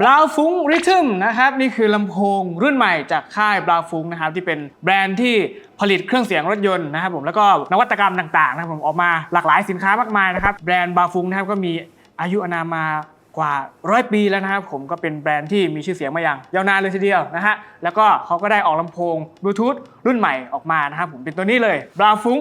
บราวฟุ้งริทึมนะครับนี่คือลำโพงรุ่นใหม่จากค่ายบราวฟุ้งนะครับที่เป็นแบรนด์ที่ผลิตเครื่องเสียงรถยนต์นะครับผมแล้วก็นวัตกรรมต่างๆนะครับผมออกมาหลากหลายสินค้ามากมายนะครับแบรนด์บราวฟุ้งนะครับก็มีอายุอานามากว่าร้อยปีแล้วนะครับผมก็เป็นแบรนด์ที่มีชื่อเสียงมาอย่างยาวนานเลยทีเดียวนะฮะแล้วก็เขาก็ได้ออกลำโพงบลูทูธรุ่นใหม่ออกมานะครับผมเป็นตัวนี้เลยบราวฟุ้ง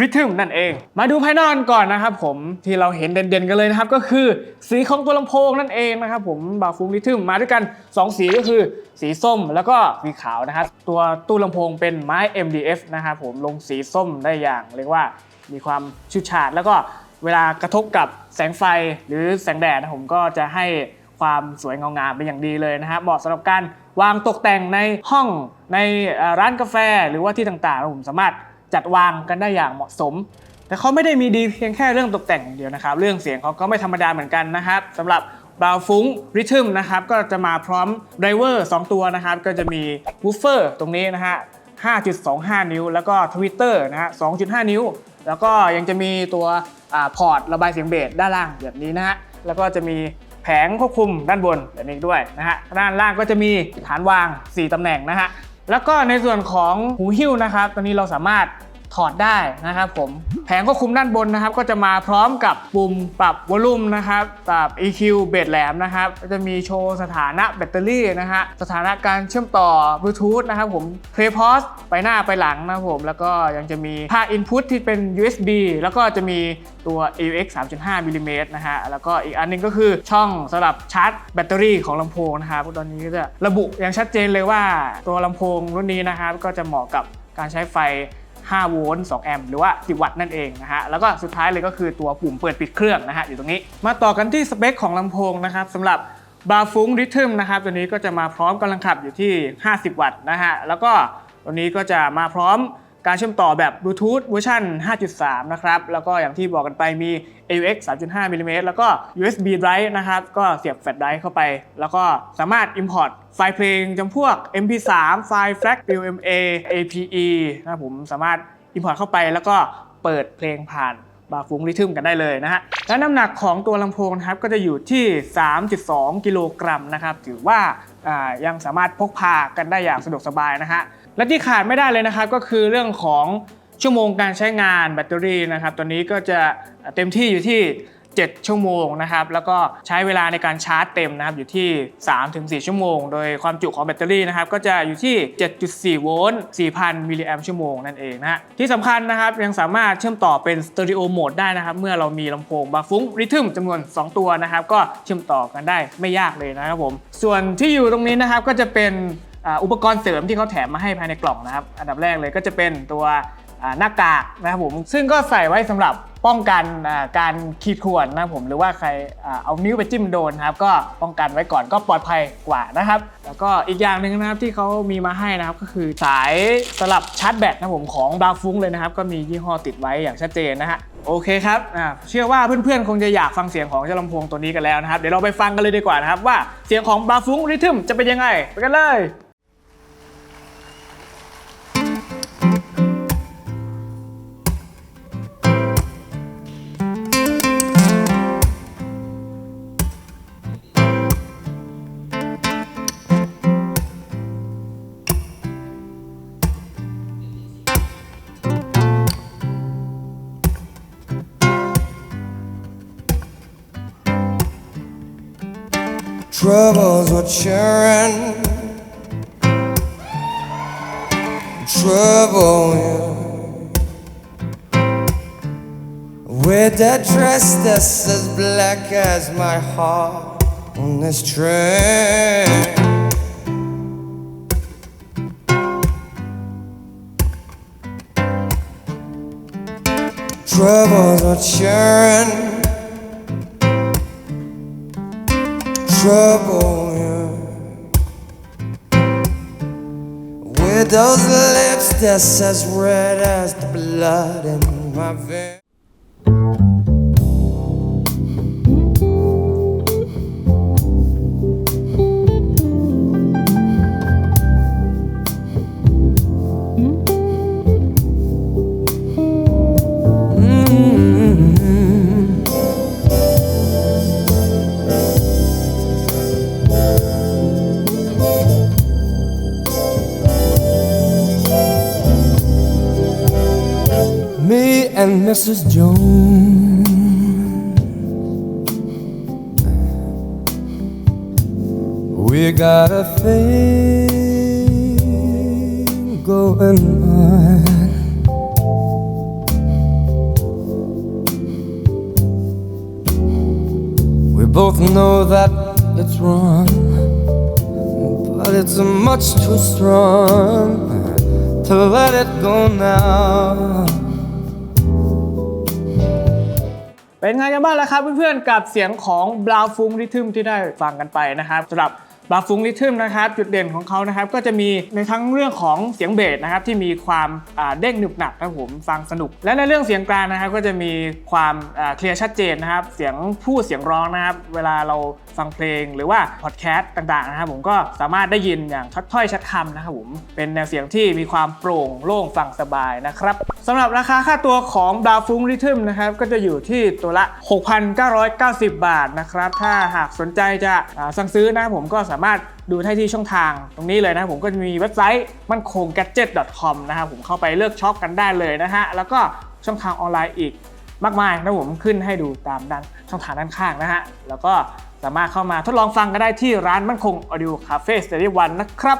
ริทึมนั่นเอง มาดูภายนอกก่อนนะครับผมที่เราเห็นเด่นๆกันเลยนะครับ ก็คือสีของตัวลำโพงนั่นเองนะครับผมบาฟูริทึมมาด้วยกัน 2 สีก็คือสีส้มแล้วก็สีขาวนะครับตัวตู้ลำโพงเป็นไม้ MDF นะครับผมลงสีส้มได้อย่างเรียกว่ามีความชุดฉาดแล้วก็เวลากระทบกับแสงไฟหรือแสงแดดนะผมก็จะให้ความสวยเงางามเป็นอย่างดีเลยนะครับเหมาะสำหรับการวางตกแต่งในห้องในร้านกาแฟหรือว่าที่ต่างๆ ผมสามารถ จัดวางกันได้อย่างเหมาะสม แต่เขาไม่ได้มีดีเพียงแค่เรื่องตกแต่งเดียวนะครับ เรื่องเสียงเขาก็ไม่ธรรมดาเหมือนกันนะครับสำหรับบราวฟุ้งริทึมนะครับก็จะมาพร้อมไดเวอร์2ตัวนะครับ ก็จะมีวูฟเฟอร์ตรงนี้นะฮะ5.25 นิ้ว แล้วก็ทวิตเตอร์นะฮะ2.5 นิ้ว แล้วก็ยังจะมีตัวอพอร์ตระบายเสียงเบสด้านล่างแบบนี้นะฮะแล้วก็จะมีแผงควบคุมด้านบนแบบนี้ด้วยนะฮะด้านล่างก็จะมีฐานวาง 4ตำแหน่งนะฮะ แล้วก็ในส่วนของหูหิ้วนะครับ ตอนนี้เราสามารถ ถอดได้นะครับผมแผงควบคุมด้านบนนะครับ ก็จะมาพร้อมกับปุ่มปรับวอลลุ่มนะครับปรับ EQ เบสแหลมนะครับจะมีโชว์สถานะแบตเตอรี่นะฮะสถานะการเชื่อมต่อบลูทูธนะครับผม Play Pause ไปหน้าไปหลังนะครับผม แล้วก็ยังจะมีค่า Input ที่เป็น USB แล้วก็จะมีตัว AUX 3.5มิลลิเมตรนะฮะแล้วก็อีกอันหนึงก็คือช่องสำหรับชาร์จแบตเตอรี่ของลำโพงนะครับตอนนี้ก็จะระบุอย่างชัดเจนเลยว่าตัวลำโพงรุ่นนี้นะครับก็จะเหมาะกับการใช้ไฟ 5 โวลต์ 2 แอมป์ หรือว่า 10 วัตต์นั่นเองนะฮะ แล้วก็สุดท้ายเลยก็คือตัวปุ่มเปิดปิดเครื่องนะฮะอยู่ตรงนี้ มาต่อกันที่สเปคของลำโพงนะครับสำหรับบาฟุ้งริทึมนะครับตัวนี้ก็จะมาพร้อมกำลังขับอยู่ที่ 50 วัตต์นะฮะ แล้วก็ตัวนี้ก็จะมาพร้อม การเชื่อมต่อแบบบลูทูธเวอร์ชัน5.3 นะครับ แล้วก็อย่างที่บอกกันไปมี AUX 3.5มิลลิเมตรแล้วก็ USB drive นะครับ ก็เสียบแฟลชไดรฟ์เข้าไป แล้วก็สามารถ import ไฟล์เพลงจำพวก MP3 ไฟล์ FLAC WMA APE นะครับผมสามารถ import เข้าไปแล้วก็เปิดเพลงผ่านบาฟุ้งริทึมกันได้เลยนะฮะ และน้ำหนักของตัวลำโพงนะครับก็จะอยู่ที่ 3.2 กิโลกรัมนะครับ ถือว่ายังสามารถพกพากันได้อย่างสะดวกสบายนะฮะ และที่ขาดไม่ได้เลยนะครับก็คือเรื่องของชั่วโมงการใช้งานแบตเตอรี่นะครับตัวนี้ก็จะเต็มที่อยู่ที่ 7 ชั่วโมงนะครับแล้วก็ใช้เวลาในการชาร์จเต็มนะครับอยู่ที่ 3-4 ชั่วโมง โดยความจุของแบตเตอรี่นะครับก็จะอยู่ที่ 7.4 โวลต์ 4,000 มิลลิแอมป์ชั่วโมงนั่นเองนะฮะที่สำคัญนะครับยังสามารถเชื่อมต่อเป็นสเตอริโอโหมดได้นะครับเมื่อเรามีลำโพงบาฟุ้งริทึมจำนวน 2 ตัวนะครับก็เชื่อมต่อกันได้ไม่ยากเลยนะครับผมส่วนที่อยู่ตรงนี้นะครับก็จะเป็น อุปกรณ์เสริมที่เขาแถมมาให้ภายในกล่องนะครับ อันดับแรกเลยก็จะเป็นตัวหน้ากากนะครับผมซึ่งก็ใส่ไว้สำหรับป้องกันการขีดข่วนนะครับผมหรือว่าใครอเอานิ้วไปจิ้มโดนครับก็ป้องกันไว้ก่อนก็ปลอดภัยกว่านะครับ แล้วก็อีกอย่างหนึ่งนะครับที่เขามีมาให้นะครับก็คือสายสลับชาร์จแบตนะครับผมของบาฟุ้งเลยนะครับ ก็มียี่ห้อติดไว้อย่างชัดเจนนะฮะโอเคครับเชื่อว่าเพื่อนๆ คงจะอยากฟังเสียงของเจ้าลำโพงตัวนี้กันแล้วนะครับ เดี๋ยวเราไปฟังกันเลยดีกว่านะครับว่าเสียงของบาฟุ้งริทึมจะเป็นยังไงไปกันเลย Troubles were churning. Trouble you. With that dress that's as black as my heart on this train. Troubles were churning. Trouble you with those lips that's as red as the blood in my veins. And Mrs. Jones. We got a thing going on. We both know that it's wrong, but it's much too strong to let it go now. เป็นไงกันบ้างล่ะครับเพื่อนๆกับเสียงของบราฟุงริทึมที่ได้ฟังกันไปนะครับสำหรับ บราฟุงริทึมนะครับจุดเด่นของเขานะครับก็จะมีในทั้งเรื่องของเสียงเบสนะครับที่มีความาเด้งหนึบหนับนะครับผมฟังสนุก และในเรื่องเสียงกลางนะครับก็จะมีความาเคลียร์ชัดเจนนะครับเสียงพูดเสียงร้องนะครับเวลาเราฟังเพลงหรือว่าพอดแคสต์ต่างๆนะครับผมก็สามารถได้ยินอย่างชัดถ้อยชัดคำนะครับผมเป็นแนวเสียงที่มีความโปร่งโล่งฟังสบายนะครับสำหรับราคาค่าตัวของดาวฟุงริทึมนะครับก็จะอยู่ที่ตัวละ 6,990 บาทนะครับถ้าหากสนใจจะสั่งซื้อนะครับผมก็สามารถดูได้ที่ช่องทางตรงนี้เลยนะผมก็จะมีเว็บไซต์มั่นคง gadget.com นะครับผมเข้าไปเลือกช็อปกันได้เลยนะฮะแล้วก็ช่องทางออนไลน์อีกมากมายนะผมขึ้นให้ดูตามด้านช่องทางด้านข้างนะฮะแล้วก็สามารถเข้ามาทดลองฟังกันได้ที่ร้านมั่นคง Audio Cafe Study One นะครับ